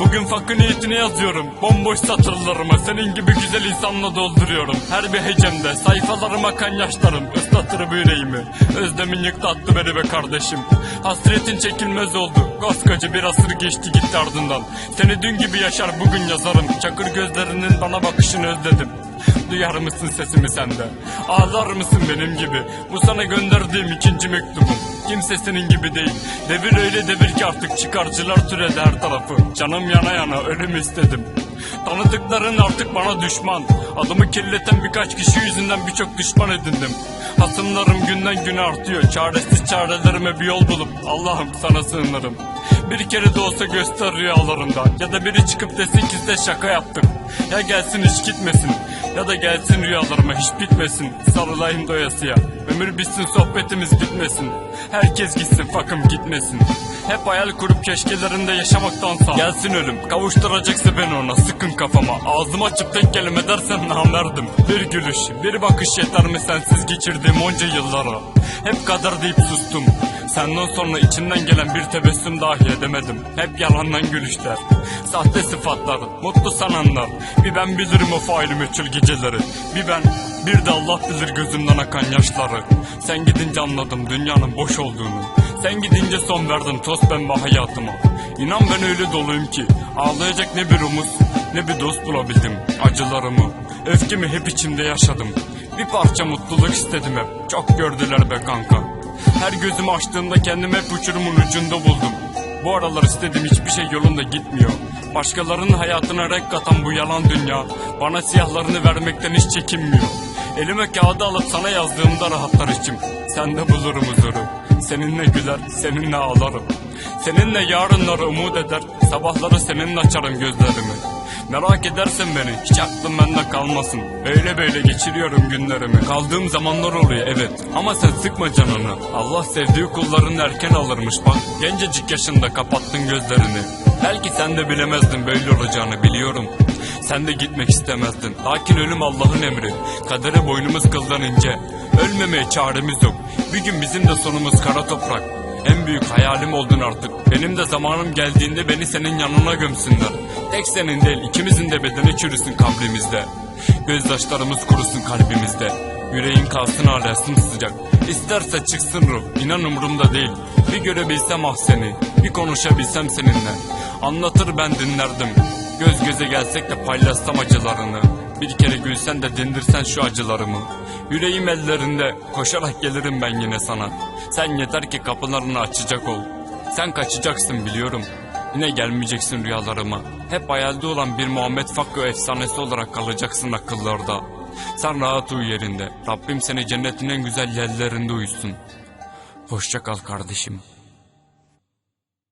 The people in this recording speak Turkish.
Bugün fakir niyetine yazıyorum. Bomboş satırlarımı senin gibi güzel insanla dolduruyorum. Her bir hecemde sayfalarıma kan yaşlarım. Islatır bu yüreğimi Özlemin yıktı attı beni be kardeşim. Hasretin çekilmez oldu. Koskoca bir asır geçti gitti ardından. Seni dün gibi yaşar bugün yazarım. Çakır gözlerinin bana bakışını özledim. Duyar mısın sesimi sende? Ağlar mısın benim gibi? Bu sana gönderdiğim ikinci mektubum. Kimse senin gibi değil. Devir öyle devir ki artık çıkarcılar türedi her tarafı. Canım yana yana ölüm istedim. Tanıdıkların artık bana düşman. Adımı kirleten birkaç kişi yüzünden birçok düşman edindim. Hasımlarım günden güne artıyor. Çaresiz çarelerime bir yol bulup Allah'ım sana sığınırım. Bir kere de olsa göster rüyalarında. Ya da biri çıkıp desin ki size şaka yaptık. Ya gelsin hiç gitmesin. Ya da gelsin rüyalarıma hiç bitmesin. Sarılayım doyasıya. Ömür bitsin sohbetimiz bitmesin. Herkes gitsin fakım gitmesin. Hep hayal kurup keşkelerinde yaşamaktansa Gelsin ölüm kavuşturacaksa beni ona sıkın kafama Ağzımı açıp tek kelime dersen namerdim Bir gülüş bir bakış yeter mi sensiz geçirdiğim onca yıllara Hep kader deyip sustum Senden sonra içinden gelen bir tebessüm dahi edemedim. Hep yalandan gülüşler Sahte sıfatlar mutlu sananlar. Bir ben bilirim o faili meçhul geceleri. Bir ben bir de Allah bilir gözümden akan yaşları. Sen gidince anladım dünyanın boş olduğunu. Sen gidince son verdin toz pembe hayatıma. İnan ben öyle doluyum ki Ağlayacak ne bir umut ne bir dost bulabildim Acılarımı. Öfkemi hep içimde yaşadım. Bir parça mutluluk istedim hep. Çok gördüler be kanka Her gözümü açtığımda kendimi hep uçurumun ucunda buldum. Bu aralar istediğim hiçbir şey yolunda gitmiyor. Başkalarının hayatına renk katan bu yalan dünya Bana siyahlarını vermekten hiç çekinmiyor. Elime kağıdı alıp sana yazdığımda rahatlar içim. Sende bulurum huzuru. Seninle güler, seninle ağlarım. Seninle yarınları umut eder, sabahları seninle açarım gözlerimi. Merak edersen beni, hiç aklım bende kalmasın. Böyle böyle geçiriyorum günlerimi. Kaldığım zamanlar oluyor evet, ama sen sıkma canını. Allah sevdiği kullarını erken alırmış bak. Gencecik yaşında kapattın gözlerini. Belki sen de bilemezdin böyle olacağını biliyorum. Sen de gitmek istemezdin. Lakin ölüm Allah'ın emri. Kadere boynumuz kıldan ince. Ölmemeye çaremiz yok. Bir gün bizim de sonumuz kara toprak. En büyük hayalim oldun artık. Benim de zamanım geldiğinde beni senin yanına gömsünler. Tek senin değil ikimizin de bedeni çürüsün kabrimizde. Gözdaşlarımız kurusun kalbimizde. Yüreğin kalsın hala sımsıcak. İsterse çıksın ruh, inan umurumda değil. Bir görebilsem ah seni, bir konuşabilsem seninle. Anlatır ben dinlerdim. Göz göze gelsek de paylaşsam acılarını. Bir kere gülsen de dindirsen şu acılarımı. Yüreğim ellerinde, koşarak gelirim ben yine sana. Sen yeter ki kapılarını açacak ol. Sen kaçacaksın biliyorum. Yine gelmeyeceksin rüyalarıma. Hep hayalde olan bir Muhammed Fakko efsanesi olarak kalacaksın akıllarda. Sen rahat uyu yerinde. Rabbim seni cennetin en güzel yerlerinde uyusun. Hoşça kal kardeşim.